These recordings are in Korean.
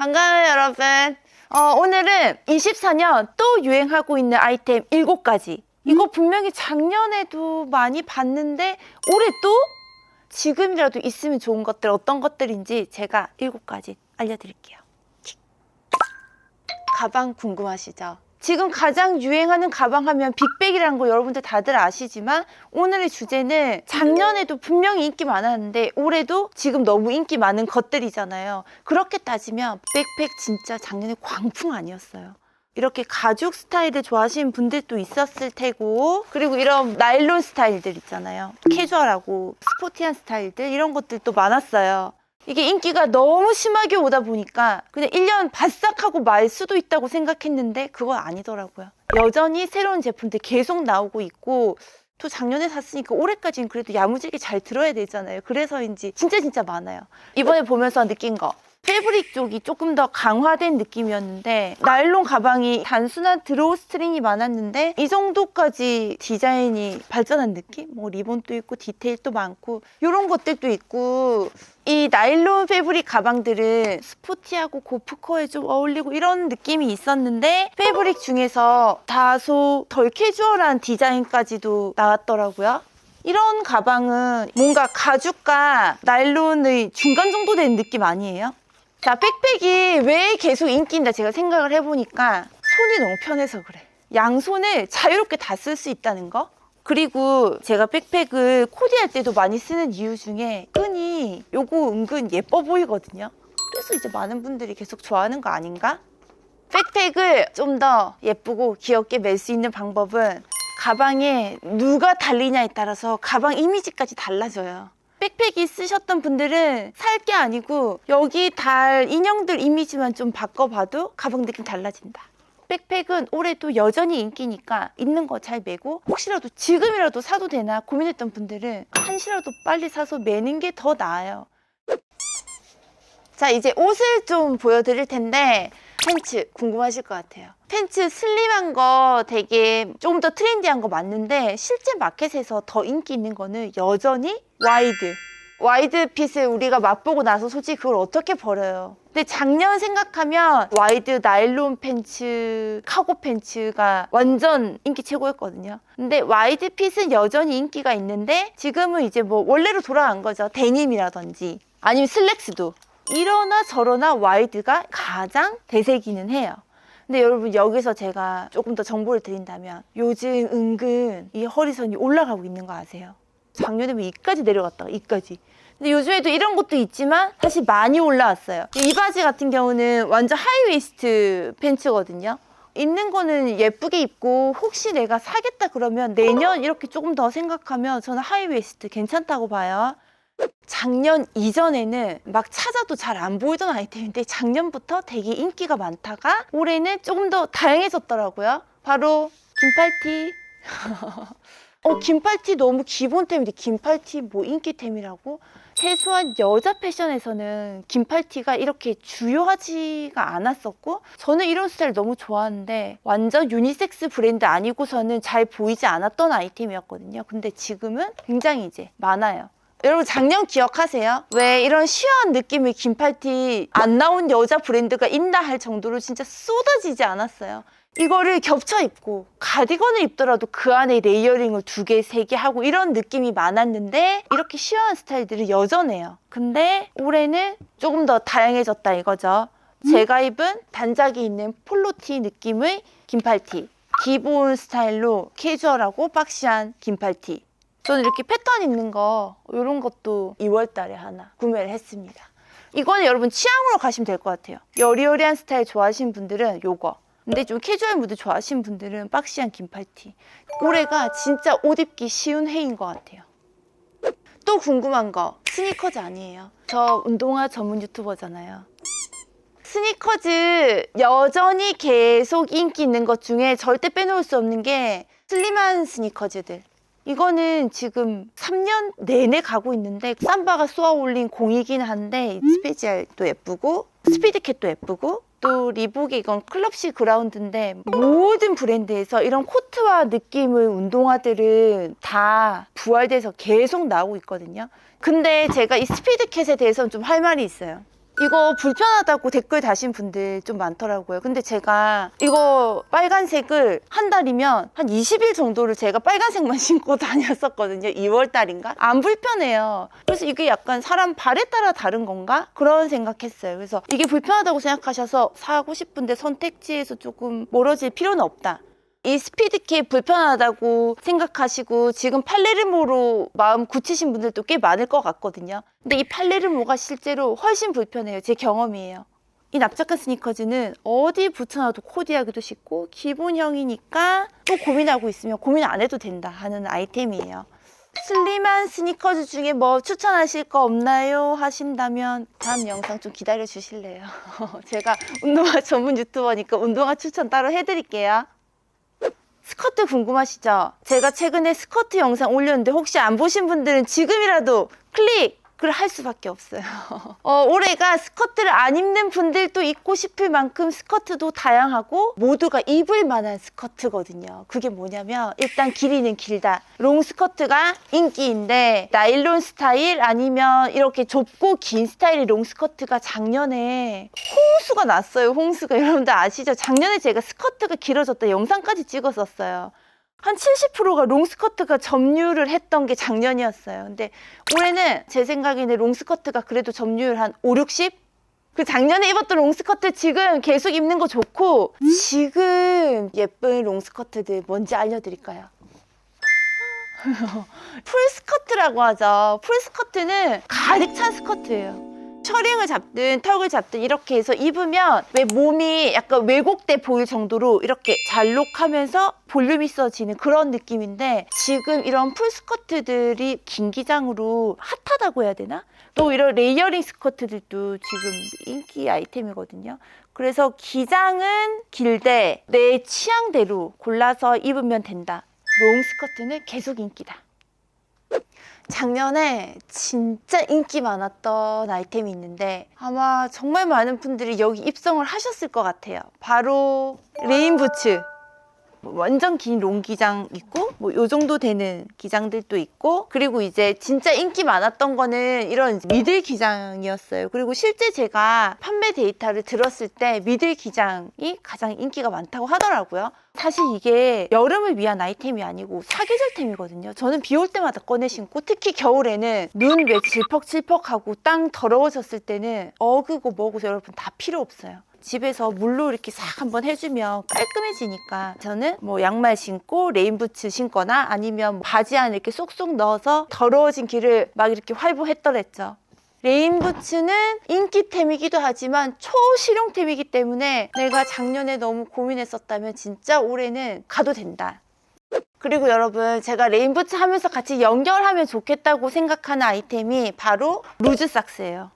반가워요, 여러분. 어, 오늘은 24년 또 유행하고 있는 아이템 7가지. 이거 분명히 작년에도 많이 봤는데 올해 또 지금이라도 있으면 좋은 것들 어떤 것들인지 제가 7가지 알려드릴게요. 킥. 가방 궁금하시죠? 지금 가장 유행하는 가방 하면 빅백이라는 거 여러분들 다들 아시지만 오늘의 주제는 작년에도 분명히 인기 많았는데 올해도 지금 너무 인기 많은 것들이잖아요. 그렇게 따지면 백팩 진짜 작년에 광풍 아니었어요. 이렇게 가죽 스타일을 좋아하시는 분들도 있었을 테고 그리고 이런 나일론 스타일들 있잖아요. 캐주얼하고 스포티한 스타일들 이런 것들도 많았어요. 이게 인기가 너무 심하게 오다 보니까 그냥 1년 바싹 하고 말 수도 있다고 생각했는데 그건 아니더라고요. 여전히 새로운 제품들 계속 나오고 있고 또 작년에 샀으니까 올해까지는 그래도 야무지게 잘 들어야 되잖아요. 그래서인지 진짜 진짜 많아요. 이번에 보면서 느낀 거. 패브릭 쪽이 조금 더 강화된 느낌이었는데 나일론 가방이 단순한 드로우 스트링이 많았는데 이 정도까지 디자인이 발전한 느낌? 뭐 리본도 있고 디테일도 많고 이런 것들도 있고 이 나일론 패브릭 가방들은 스포티하고 고프코에 좀 어울리고 이런 느낌이 있었는데 패브릭 중에서 다소 덜 캐주얼한 디자인까지도 나왔더라고요. 이런 가방은 뭔가 가죽과 나일론의 중간 정도 된 느낌 아니에요? 자, 백팩이 왜 계속 인기인가 제가 생각을 해보니까 손이 너무 편해서 그래. 양손을 자유롭게 다 쓸 수 있다는 거. 그리고 제가 백팩을 코디할 때도 많이 쓰는 이유 중에 끈이 요거 은근 예뻐 보이거든요. 그래서 이제 많은 분들이 계속 좋아하는 거 아닌가? 백팩을 좀 더 예쁘고 귀엽게 멜 수 있는 방법은 가방에 누가 달리냐에 따라서 가방 이미지까지 달라져요. 백팩이 쓰셨던 분들은 살 게 아니고 여기 달 인형들 이미지만 좀 바꿔봐도 가방 느낌 달라진다. 백팩은 올해도 여전히 인기니까 있는 거 잘 메고 혹시라도 지금이라도 사도 되나 고민했던 분들은 한시라도 빨리 사서 매는 게 더 나아요. 자 이제 옷을 좀 보여드릴 텐데 팬츠 궁금하실 것 같아요. 팬츠 슬림한 거 되게 조금 더 트렌디한 거 맞는데 실제 마켓에서 더 인기 있는 거는 여전히 와이드. 와이드 핏을 우리가 맛보고 나서 솔직히 그걸 어떻게 버려요. 근데 작년 생각하면 와이드 나일론 팬츠, 카고 팬츠가 완전 인기 최고였거든요. 근데 와이드 핏은 여전히 인기가 있는데 지금은 이제 뭐 원래로 돌아간 거죠. 데님이라든지 아니면 슬랙스도. 이러나 저러나 와이드가 가장 대세기는 해요. 근데 여러분 여기서 제가 조금 더 정보를 드린다면 요즘 은근 이 허리선이 올라가고 있는 거 아세요? 작년에면 이까지 내려갔다가 이까지. 근데 요즘에도 이런 것도 있지만 사실 많이 올라왔어요. 이 바지 같은 경우는 완전 하이웨이스트 팬츠거든요. 있는 거는 예쁘게 입고 혹시 내가 사겠다 그러면 내년 이렇게 조금 더 생각하면 저는 하이웨이스트 괜찮다고 봐요. 작년 이전에는 막 찾아도 잘 안 보이던 아이템인데 작년부터 되게 인기가 많다가 올해는 조금 더 다양해졌더라고요. 바로 긴팔티. 어, 긴팔티 너무 기본템인데 긴팔티 뭐 인기템이라고? 최소한 여자 패션에서는 긴팔티가 이렇게 주요하지가 않았었고 저는 이런 스타일 너무 좋아하는데 완전 유니섹스 브랜드 아니고서는 잘 보이지 않았던 아이템이었거든요. 근데 지금은 굉장히 이제 많아요. 여러분 작년 기억하세요? 왜 이런 시원한 느낌의 긴팔티 안 나온 여자 브랜드가 있나 할 정도로 진짜 쏟아지지 않았어요. 이거를 겹쳐 입고 가디건을 입더라도 그 안에 레이어링을 두 개, 세 개 하고 이런 느낌이 많았는데 이렇게 시원한 스타일들이 여전해요. 근데 올해는 조금 더 다양해졌다 이거죠. 제가 입은 단짝이 있는 폴로티 느낌의 긴팔티. 기본 스타일로 캐주얼하고 박시한 긴팔티. 저는 이렇게 패턴 있는 거 이런 것도 2월 달에 하나 구매를 했습니다. 이거는 여러분 취향으로 가시면 될 것 같아요. 여리여리한 스타일 좋아하시는 분들은 요거. 근데 좀 캐주얼 무드 좋아하시는 분들은 박시한 긴 팔티. 올해가 진짜 옷 입기 쉬운 해인 것 같아요. 또 궁금한 거 스니커즈 아니에요. 저 운동화 전문 유튜버잖아요. 스니커즈 여전히 계속 인기 있는 것 중에 절대 빼놓을 수 없는 게 슬림한 스니커즈들. 이거는 지금 3년 내내 가고 있는데 삼바가 쏘아 올린 공이긴 한데 스페지알도 예쁘고 스피드캣도 예쁘고 또 리복이 이건 클럽시 그라운드인데 모든 브랜드에서 이런 코트와 느낌의 운동화들은 다 부활돼서 계속 나오고 있거든요. 근데 제가 이 스피드캣에 대해서는 좀 할 말이 있어요. 이거 불편하다고 댓글 다신 분들 좀 많더라고요. 근데 제가 이거 빨간색을 한 달이면 한 20일 정도를 제가 빨간색만 신고 다녔었거든요. 2월 달인가? 안 불편해요. 그래서 이게 약간 사람 발에 따라 다른 건가? 그런 생각했어요. 그래서 이게 불편하다고 생각하셔서 사고 싶은데 선택지에서 조금 멀어질 필요는 없다. 이 스피드키 불편하다고 생각하시고 지금 팔레르모로 마음 굳히신 분들도 꽤 많을 것 같거든요. 근데 이 팔레르모가 실제로 훨씬 불편해요. 제 경험이에요. 이 납작한 스니커즈는 어디 붙여놔도 코디하기도 쉽고 기본형이니까 또 고민하고 있으면 고민 안 해도 된다 하는 아이템이에요. 슬림한 스니커즈 중에 뭐 추천하실 거 없나요? 하신다면 다음 영상 좀 기다려 주실래요? 제가 운동화 전문 유튜버니까 운동화 추천 따로 해드릴게요. 스커트 궁금하시죠? 제가 최근에 스커트 영상 올렸는데 혹시 안 보신 분들은 지금이라도 클릭 을할 수밖에 없어요. 어, 올해가 스커트를 안 입는 분들도 입고 싶을 만큼 스커트도 다양하고 모두가 입을 만한 스커트거든요. 그게 뭐냐면 일단 길이는 길다. 롱 스커트가 인기인데 나일론 스타일 아니면 이렇게 좁고 긴 스타일의 롱 스커트가 작년에 홍수가 났어요. 홍수가 여러분들 아시죠? 작년에 제가 스커트가 길어졌다 영상까지 찍었었어요. 한 70%가 롱스커트가 점유를 했던 게 작년이었어요. 근데 올해는 제 생각에는 롱스커트가 그래도 점유율 한 5, 60? 그 작년에 입었던 롱스커트 지금 계속 입는 거 좋고 지금 예쁜 롱스커트들 뭔지 알려드릴까요? 풀스커트라고 하죠. 풀스커트는 가득 찬 스커트예요. 셔링을 잡든 턱을 잡든 이렇게 해서 입으면 왜 몸이 약간 왜곡돼 보일 정도로 이렇게 잘록하면서 볼륨 있어지는 그런 느낌인데 지금 이런 풀스커트들이 긴 기장으로 핫하다고 해야 되나? 또 이런 레이어링 스커트들도 지금 인기 아이템이거든요. 그래서 기장은 길되 내 취향대로 골라서 입으면 된다. 롱 스커트는 계속 인기다. 작년에 진짜 인기 많았던 아이템이 있는데 아마 정말 많은 분들이 여기 입성을 하셨을 것 같아요. 바로 레인부츠. 뭐 완전 긴 롱 기장 있고 뭐 요 정도 되는 기장들도 있고 그리고 이제 진짜 인기 많았던 거는 이런 미들 기장이었어요. 그리고 실제 제가 판매 데이터를 들었을 때 미들 기장이 가장 인기가 많다고 하더라고요. 사실 이게 여름을 위한 아이템이 아니고 사계절템이거든요. 저는 비 올 때마다 꺼내 신고 특히 겨울에는 눈 왜 질퍽질퍽하고 땅 더러워졌을 때는 어그고 뭐고 여러분 다 필요 없어요. 집에서 물로 이렇게 싹 한번 해주면 깔끔해지니까 저는 뭐 양말 신고 레인부츠 신거나 아니면 뭐 바지 안에 이렇게 쏙쏙 넣어서 더러워진 길을 막 이렇게 활보했더랬죠. 레인부츠는 인기템이기도 하지만 초실용템이기 때문에 내가 작년에 너무 고민했었다면 진짜 올해는 가도 된다. 그리고 여러분 제가 레인부츠 하면서 같이 연결하면 좋겠다고 생각하는 아이템이 바로 루즈삭스예요.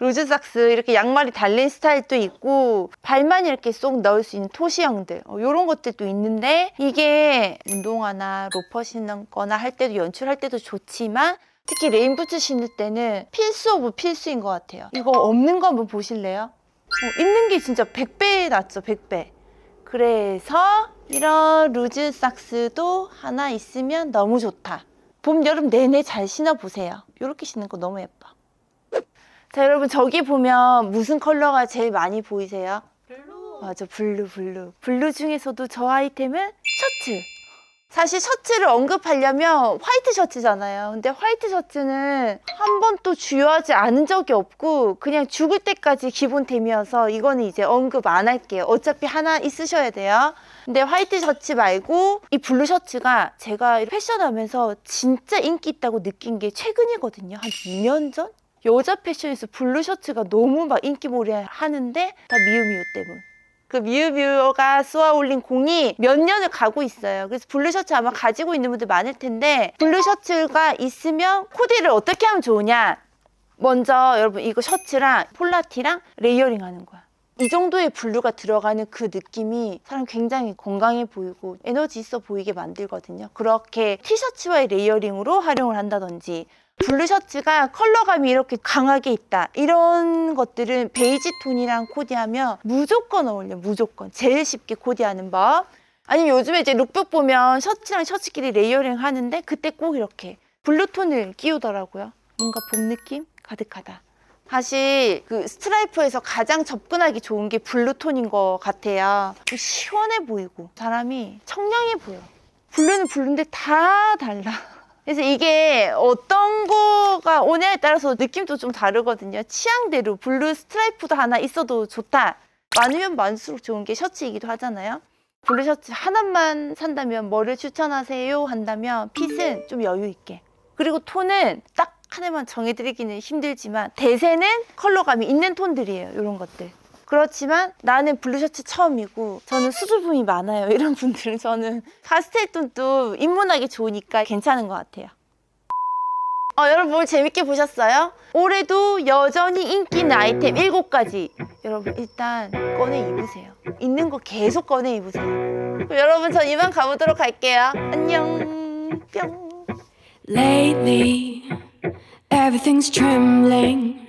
루즈삭스 이렇게 양말이 달린 스타일도 있고 발만 이렇게 쏙 넣을 수 있는 토시형들 이런 것들도 있는데 이게 운동화나 로퍼 신는 거나 할 때도 연출할 때도 좋지만 특히 레인부츠 신을 때는 필수 오브 필수인 것 같아요. 이거 없는 거 한번 보실래요? 어, 있는 게 진짜 100배 낫죠 100배. 그래서 이런 루즈삭스도 하나 있으면 너무 좋다. 봄, 여름 내내 잘 신어보세요. 이렇게 신는 거 너무 예뻐 자 여러분 저기 보면 무슨 컬러가 제일 많이 보이세요? 블루. 맞아 블루 블루 블루 중에서도 저 아이템은 셔츠 사실 셔츠를 언급하려면 화이트 셔츠잖아요 근데 화이트 셔츠는 한 번도 주요하지 않은 적이 없고 그냥 죽을 때까지 기본템이어서 이거는 이제 언급 안 할게요 어차피 하나 있으셔야 돼요 근데 화이트 셔츠 말고 이 블루 셔츠가 제가 패션하면서 진짜 인기 있다고 느낀 게 최근이거든요 한 2년 전? 여자 패션에서 블루 셔츠가 너무 막 인기몰이 하는데 다 미우미우 때문. 그 미우미우가 쏘아 올린 공이 몇 년을 가고 있어요. 그래서 블루 셔츠 아마 가지고 있는 분들 많을 텐데 블루 셔츠가 있으면 코디를 어떻게 하면 좋으냐? 먼저 여러분 이거 셔츠랑 폴라티랑 레이어링 하는 거야. 이 정도의 블루가 들어가는 그 느낌이 사람 굉장히 건강해 보이고 에너지 있어 보이게 만들거든요. 그렇게 티셔츠와의 레이어링으로 활용을 한다든지 블루 셔츠가 컬러감이 이렇게 강하게 있다. 이런 것들은 베이지 톤이랑 코디하면 무조건 어울려, 무조건. 제일 쉽게 코디하는 법. 아니면 요즘에 이제 룩북 보면 셔츠랑 셔츠끼리 레이어링 하는데 그때 꼭 이렇게 블루 톤을 끼우더라고요. 뭔가 봄 느낌 가득하다. 사실 그 스트라이프에서 가장 접근하기 좋은 게 블루 톤인 것 같아요. 좀 시원해 보이고 사람이 청량해 보여. 블루는 블루인데 다 달라. 그래서 이게 어떤 거가 오냐에 따라서 느낌도 좀 다르거든요. 취향대로 블루 스트라이프도 하나 있어도 좋다. 많으면 많을수록 좋은 게 셔츠이기도 하잖아요. 블루 셔츠 하나만 산다면 뭐를 추천하세요? 한다면 핏은 좀 여유 있게. 그리고 톤은 딱 하나만 정해드리기는 힘들지만 대세는 컬러감이 있는 톤들이에요. 이런 것들. 그렇지만 나는 블루 셔츠 처음이고 저는 수줍음이 많아요. 이런 분들은 저는 파스텔 톤도 입문하기 좋으니까 괜찮은 것 같아요. 어, 여러분 오늘 재밌게 보셨어요? 올해도 여전히 인기 있는 아이템 7가지 여러분 일단 꺼내 입으세요 있는 거 계속 꺼내 입으세요 여러분 전 이만 가보도록 할게요 안녕 뿅 Lately, everything's trembling.